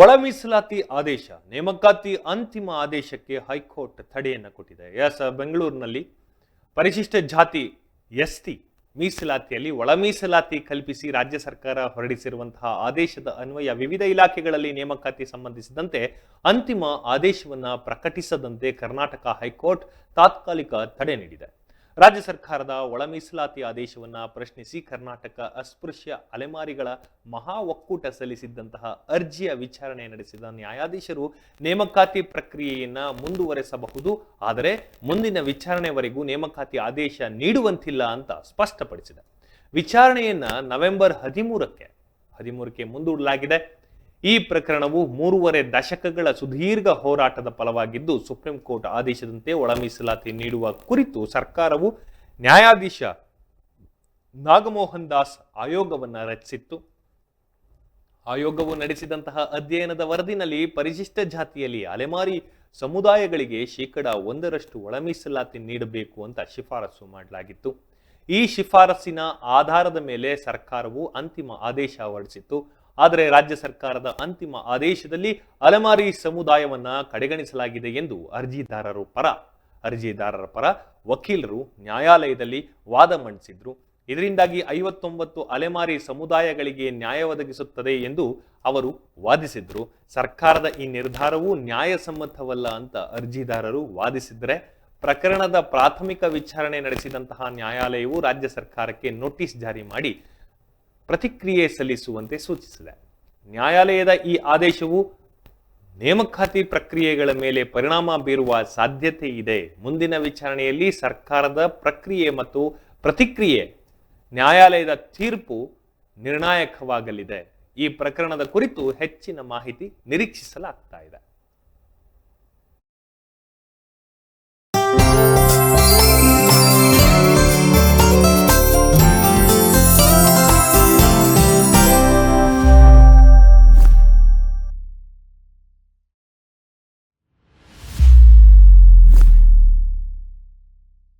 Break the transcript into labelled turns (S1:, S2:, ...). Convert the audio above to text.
S1: ಒಳ ಮೀಸಲಾತಿ ಆದೇಶ, ನೇಮಕಾತಿ ಅಂತಿಮ ಆದೇಶಕ್ಕೆ ಹೈಕೋರ್ಟ್ ತಡೆಯನ್ನು ಕೊಟ್ಟಿದೆ. ಎಸ್ ಬೆಂಗಳೂರಿನಲ್ಲಿ ಪರಿಶಿಷ್ಟ ಜಾತಿ ಎಸ್ಟಿ ಮೀಸಲಾತಿಯಲ್ಲಿ ಒಳ ಮೀಸಲಾತಿ ಕಲ್ಪಿಸಿ ರಾಜ್ಯ ಸರ್ಕಾರ ಹೊರಡಿಸಿರುವಂತಹ ಆದೇಶದ ಅನ್ವಯ ವಿವಿಧ ಇಲಾಖೆಗಳಲ್ಲಿ ನೇಮಕಾತಿ ಸಂಬಂಧಿಸಿದಂತೆ ಅಂತಿಮ ಆದೇಶವನ್ನು ಪ್ರಕಟಿಸದಂತೆ ಕರ್ನಾಟಕ ಹೈಕೋರ್ಟ್ ತಾತ್ಕಾಲಿಕ ತಡೆ ನೀಡಿದೆ. ರಾಜ್ಯ ಸರ್ಕಾರದ ಒಳ ಮೀಸಲಾತಿ ಆದೇಶವನ್ನ ಪ್ರಶ್ನಿಸಿ ಕರ್ನಾಟಕ ಅಸ್ಪೃಶ್ಯ ಅಲೆಮಾರಿಗಳ ಮಹಾ ಒಕ್ಕೂಟ ಸಲ್ಲಿಸಿದ್ದಂತಹ ಅರ್ಜಿಯ ವಿಚಾರಣೆ ನಡೆಸಿದ ನ್ಯಾಯಾಧೀಶರು ನೇಮಕಾತಿ ಪ್ರಕ್ರಿಯೆಯನ್ನ ಮುಂದುವರೆಸಬಹುದು. ಆದರೆ ಮುಂದಿನ ವಿಚಾರಣೆವರೆಗೂ ನೇಮಕಾತಿ ಆದೇಶ ನೀಡುವಂತಿಲ್ಲ ಅಂತ ಸ್ಪಷ್ಟಪಡಿಸಿದೆ. ವಿಚಾರಣೆಯನ್ನ ನವೆಂಬರ್ ಹದಿಮೂರಕ್ಕೆ ಹದಿಮೂರಕ್ಕೆ ಮುಂದೂಡಲಾಗಿದೆ. ಈ ಪ್ರಕರಣವು ಮೂರುವರೆ ದಶಕಗಳ ಸುದೀರ್ಘ ಹೋರಾಟದ ಫಲವಾಗಿದ್ದು, ಸುಪ್ರೀಂ ಕೋರ್ಟ್ ಆದೇಶದಂತೆ ಒಳ ಮೀಸಲಾತಿ ನೀಡುವ ಕುರಿತು ಸರ್ಕಾರವು ನ್ಯಾಯಾಧೀಶ ನಾಗಮೋಹನ್ ದಾಸ್ ಆಯೋಗವನ್ನು ರಚಿಸಿತ್ತು. ಆಯೋಗವು ನಡೆಸಿದಂತಹ ಅಧ್ಯಯನದ ವರದಿನಲ್ಲಿ ಪರಿಶಿಷ್ಟ ಜಾತಿಯಲ್ಲಿ ಅಲೆಮಾರಿ ಸಮುದಾಯಗಳಿಗೆ ಶೇಕಡ ಒಂದರಷ್ಟು ಒಳ ಮೀಸಲಾತಿ ನೀಡಬೇಕು ಅಂತ ಶಿಫಾರಸು ಮಾಡಲಾಗಿತ್ತು. ಈ ಶಿಫಾರಸಿನ ಆಧಾರದ ಮೇಲೆ ಸರ್ಕಾರವು ಅಂತಿಮ ಆದೇಶ ಹೊರಡಿಸಿತ್ತು. ಆದರೆ ರಾಜ್ಯ ಸರ್ಕಾರದ ಅಂತಿಮ ಆದೇಶದಲ್ಲಿ ಅಲೆಮಾರಿ ಸಮುದಾಯವನ್ನ ಕಡೆಗಣಿಸಲಾಗಿದೆ ಎಂದು ಅರ್ಜಿದಾರರು ಪರ, ಅರ್ಜಿದಾರರ ಪರ ವಕೀಲರು ನ್ಯಾಯಾಲಯದಲ್ಲಿ ವಾದ ಮಂಡಿಸಿದ್ರು. ಇದರಿಂದಾಗಿ ಐವತ್ತೊಂಬತ್ತು ಅಲೆಮಾರಿ ಸಮುದಾಯಗಳಿಗೆ ನ್ಯಾಯ ಒದಗಿಸುತ್ತದೆ ಎಂದು ಅವರು ವಾದಿಸಿದ್ರು. ಸರ್ಕಾರದ ಈ ನಿರ್ಧಾರವು ನ್ಯಾಯಸಮ್ಮತವಲ್ಲ ಅಂತ ಅರ್ಜಿದಾರರು ವಾದಿಸಿದರೆ, ಪ್ರಕರಣದ ಪ್ರಾಥಮಿಕ ವಿಚಾರಣೆ ನಡೆಸಿದಂತಹ ನ್ಯಾಯಾಲಯವು ರಾಜ್ಯ ಸರ್ಕಾರಕ್ಕೆ ನೋಟಿಸ್ ಜಾರಿ ಮಾಡಿ ಪ್ರತಿಕ್ರಿಯೆ ಸಲ್ಲಿಸುವಂತೆ ಸೂಚಿಸಿದೆ. ನ್ಯಾಯಾಲಯದ ಈ ಆದೇಶವು ನೇಮಕಾತಿ ಪ್ರಕ್ರಿಯೆಗಳ ಮೇಲೆ ಪರಿಣಾಮ ಬೀರುವ ಸಾಧ್ಯತೆ ಇದೆ. ಮುಂದಿನ ವಿಚಾರಣೆಯಲ್ಲಿ ಸರ್ಕಾರದ ಪ್ರಕ್ರಿಯೆ ಮತ್ತು ಪ್ರತಿಕ್ರಿಯೆ ನ್ಯಾಯಾಲಯದ ತೀರ್ಪು ನಿರ್ಣಾಯಕವಾಗಲಿದೆ. ಈ ಪ್ರಕರಣದ ಕುರಿತು ಹೆಚ್ಚಿನ ಮಾಹಿತಿ ನಿರೀಕ್ಷಿಸಲಾಗ್ತಾ ಇದೆ.